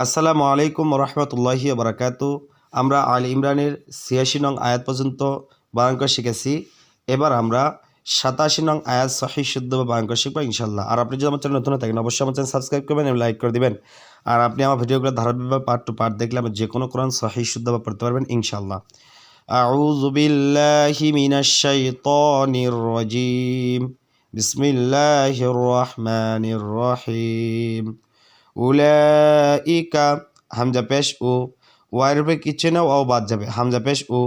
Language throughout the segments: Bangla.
আসসালামু আলাইকুম রহমতুল্লাহি বারাকাতু আমরা আল ইমরানের ছিয়াশি নং আয়াত পর্যন্ত বারাঙ্ক শিখেছি এবার আমরা সাতাশি নং আয়াত সহি শুদ্ধ বা বারাঙ্ক শিখবো ইনশাল্লাহ আর আপনি যদি আমার চ্যানেল নতুন হয়ে থাকেন অবশ্যই আমার চ্যানেল সাবস্ক্রাইব করবেন এবং লাইক করে দিবেন আর আপনি আমার ভিডিওগুলো ধারাবাহিকভাবে পার্ট টু পার্ট দেখলে আপনি যে কোনো কোরআন সহি শুদ্ধ বা পড়তে পারবেন ইনশাল্লাহ أعوذ بالله من الشيطان الرجيم بسم الله الرحمن الرحيم উলাইকা হামজা পেশ ও ওয়াইয়ের উপরে কিচ্ছু না ও বাদ যাবে হামজা পেশ ও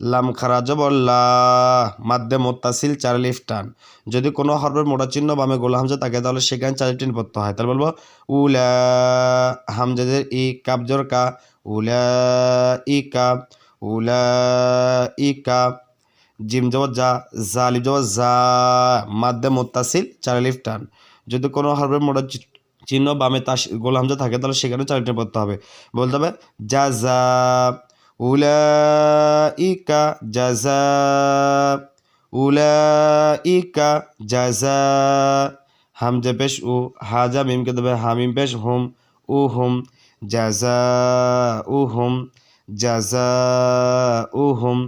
লাম খারা জবল্লা মাদ্দে মোত্তাসিল চার লিফ টান যদি কোনো হরফের মোটা চিহ্ন বামে গোলা হামজা থাকে তাহলে সেখানে চার টিন পড়তে হয় তাহলে বলব উলা হামজাদের ই কাবজর কা উলা ই কা উলা ই কা জিম জবর যা জালিম জবর যা মাদ্দে মোত্তাসিল চার লিফ টান যদি কোনো হরফের মোটা চিহ্ন বামে তাস গোল হামজা থাকে, তাহলে সেখানে চারিটা পড়তে হবে। বলতে হবে জাজা উলাইকা জাজা উলাইকা জাজা হামজা পেশ, উ হাজা মিমকে দেবে হামিম পেশ, হুম, উ, হুম জাজা উ হুম জাজা উ হুম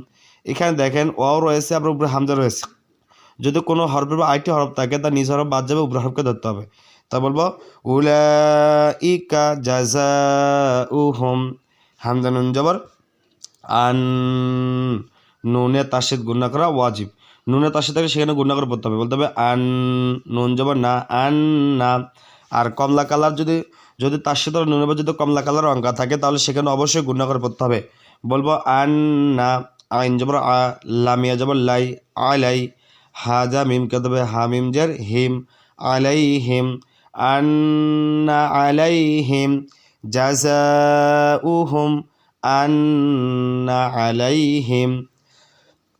এখানে দেখেন, ওয়াও রয়েছে, আবার উপরে হামজা রয়েছে। যদি কোনো হরফের বা আরেকটি হরফ থাকে, তার নিজ হরফ বাদ যাবে, উপরে হরফকে ধরতে হবে। তা বলব? উলাইকা জাজা উহুম হামজা নুন জবর। আন নুনে তাসিদ গুণা করা ওয়াজিব। নুনে তাসিদ থাকে সেখানে গুণা করে পড়তে হবে। বলতে হবে আন নুন জবর না, আন না। আর কমলা কালার যদি যদি তার সাথে নুনের যদি কমলা কালার অঙ্কা থাকে, তাহলে সেখানে অবশ্যই গুণা করে পড়তে হবে। বলব আন না, আইন জবর, আ লামিয়া জবর, লাই, আলাই, হাজা, মিম কে দেবে হামিম, জের, হিম, আলাইহিম। আলাইহিম জাজাউহুম আন্না আলাইহিম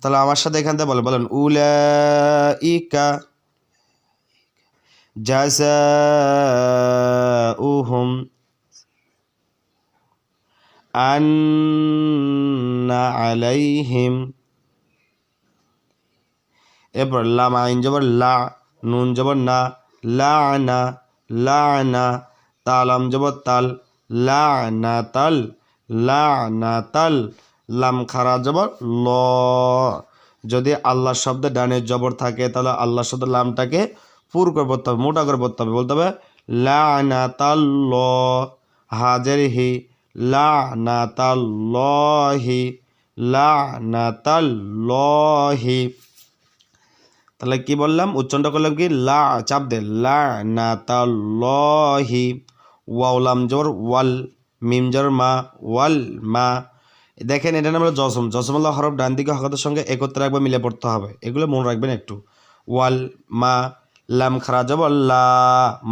তাহলে আমার সাথে এখান থেকে বলেন বলেন, উলাইকা জাজাউহুম আন্না আলাইহিম। এরপর লাম, আইন জবর লা, নুন জবর না লা না লা না তালাম জবর তাল লা না তাল লা না তাল, লাম, খারা জবর ল। যদি আল্লাহ শব্দে ডানে জবর থাকে, তাহলে আল্লাহ শব্দ লামটাকে পুর করে পড়তে হবে, মোটা করে পড়তে হবে। বলতে হবে লা না তাল, ল। হাজের হি লা না তাল, লা না তাল লহি তাহলে কি বললাম? উচ্চারণটা করলাম কি? লা, চাপ দে। লা, না, তা লহি ওয়াউলাম জোর, ওয়াল, মিম, জোর, মা, ওয়াল, মা। দেখেন, এটা নাম হলো জসম। জসমল্লা হরফ ডান দিকে হকতের সঙ্গে একত্রে একবার মিলে পড়তে হবে। এগুলো মনে রাখবেন একটু। ওয়াল, মা, লাম, খারা যাব লা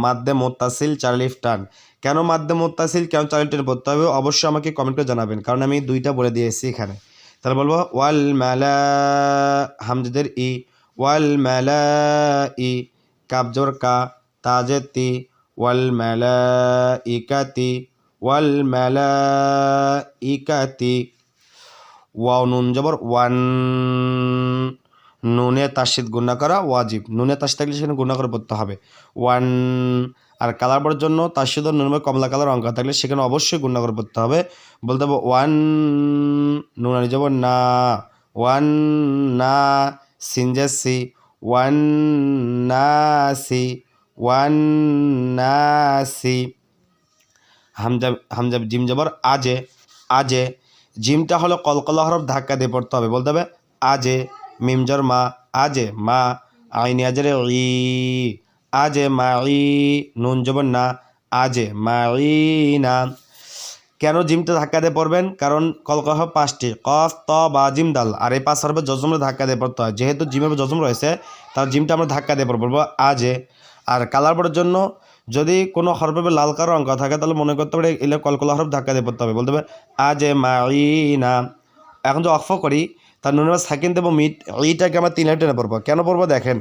মাদ্দে মোত্তাসিল, চার্লিফ, টান। কেন মাদ্দে মোত্তাসিল, কেন চার্লি টেনে পড়তে হবে? অবশ্যই আমাকে কমেন্ট করে জানাবেন, কারণ আমি দুইটা বলে দিয়েছি এখানে। তাহলে বলব, ওয়াল মালা হামজাদের ই ওয়াল ই কাবজর কা তাজেতি, ওয়াল ইকাতি ওয়াল ইকাতি ওয়াও, নুন জবর, ওয়ান। নুনে তাসিদ গুণা করা ওয়াজিব। নুনে তাসিদ থাকলে সেখানে গুণা করে পড়তে হবে। ওয়ান। আর কালার পড়ার জন্য তাসিদ নুনে কমলা কালার অঙ্ক থাকলে সেখানে অবশ্যই গুণা করে পড়তে হবে। বলতে হবে ওয়ান। নুনানি জবর, না। ওয়ান, না। সিনজাসি ওয়ান নাসি ওয়ান নাসি হামজা হামজা জিম জবর, আজে আজে। জিমটা হলো কলকলা হরফ ধাক্কা দিয়ে পড়তে হবে, বলতে হবে আজে মিমজর মা, আজে, মা, আইনি আজরে ই, আজে, মা, ই, নুন জবর না, আজে, মা, ই, না। কেন জিমটা ধাক্কা দিয়ে পড়বেন? কারণ কলকহ পাঁচটি। কফ, ত, বা জিম দাল আর এই পাঁচ হরফে জজমে ধাক্কা দিয়ে পড়তে হয়। যেহেতু জিমের জজম রয়েছে, তার জিমটা আমরা ধাক্কা দিয়ে পড়ব আজে। আর কালার পড়ার জন্য যদি কোনো হরফে লাল কারও অঙ্ক থাকে, তাহলে মনে করতে পারে এলে কলকলা হরফ ধাক্কা দিয়ে পড়তে হবে। বলতে হবে, আজে মাইনা। এখন যদি অফ করি, তার নুনের সাকিন দেবো মিট। এইটাকে আমরা তিন লাইন পড়ব। কেন পড়ব দেখেন?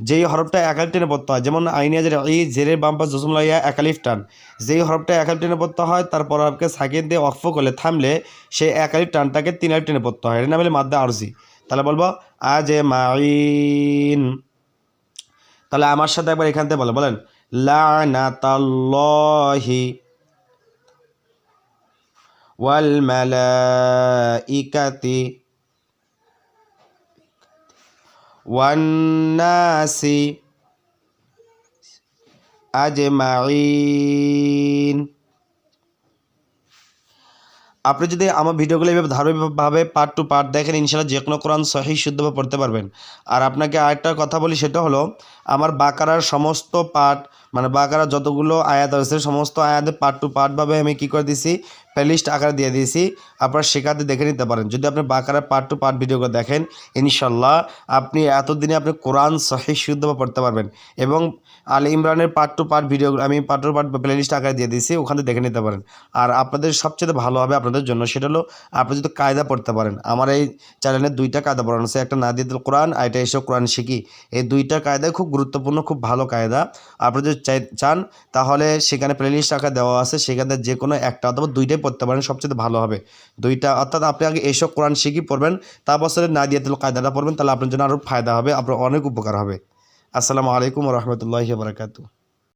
যেই হরফটা একাল টেনে পড়তে হয়, যেমন আইনিয়া যে এই জেরের বাম পাশ, জসুম লাইয়া একালিফ টান। যেই হরফটা একাল টেনে পড়তে হয় তারপর হরফকে সাকিন দিয়ে অক্ষ করলে, থামলে সেই একালিফ টানটাকে তিন লাইন টেনে পড়তে হয়। এর নাম হলে মাদ্দা আরজি। তাহলে বলব, আজে মাইন তাহলে আমার সাথে একবার এখান থেকে বলে, বলেন, লানাতাল্লাহি ওয়াল মালাইকাতি ওয়ান্নাসি আজমাইন আপনি যদি আমার ভিডিওগুলো এইভাবে ধারাবাহিকভাবে পার্ট টু পার্ট দেখেন ইনশাল্লাহ যে কোনো কোরআন সহি শুদ্ধভাবে পড়তে পারবেন। আর আপনাকে আরেকটা কথা বলি, সেটা হলো আমার বাকারার সমস্ত পার্ট মানে বাকারার যতগুলো আয়াত আছে, সমস্ত আয়াতে পার্ট টু পার্টভাবে আমি কী করে দিয়েছি প্লেলিস্ট আকারে দিয়ে দিয়েছি। আপনারা শেখাতে দেখে নিতে পারেন। যদি আপনি বাকারার পার্ট টু পার্ট ভিডিওগুলো দেখেন, ইনশাল্লাহ আপনি এতদিনে আপনি কোরআন সহি শুদ্ধভাবে পড়তে পারবেন এবং আল ইমরানের পার্ট টু পার্ট ভিডিও আমি পার্ট টু পার্ট প্লেলিস্ট আকারে দিয়ে দিয়েছি, ওখানে দেখে নিতে পারেন। আর আপনাদের সবচেয়ে ভালো হবে আপনাদের জন্য সেটা হলো, আপনি যদি কায়দা পড়তে পারেন, আমার এই চ্যানেলে দুইটা কায়দা পড়ানো আছে, একটা নাদিদুল কোরআন আর এটা এসব কোরআন শিখি। এই দুইটা কায়দায় খুব গুরুত্বপূর্ণ, খুব ভালো কায়দা। আপনি যদি চান, তাহলে সেখানে প্লেলিস্ট আকার দেওয়া আছে, সেখানে যে কোনো একটা অথবা দুইটাই পড়তে পারেন, সবচেয়ে ভালো হবে। দুইটা, অর্থাৎ আপনি আগে এইসব কোরআন শিখি পড়বেন তারপর নাই দিয়ে তাহলে কায়দাটা পড়বেন, তাহলে আপনার জন্য আরও ফায়দা হবে, আপনার অনেক উপকার হবে। আসসালামু আলাইকুম রহমতুল্লাহি বারাকাতু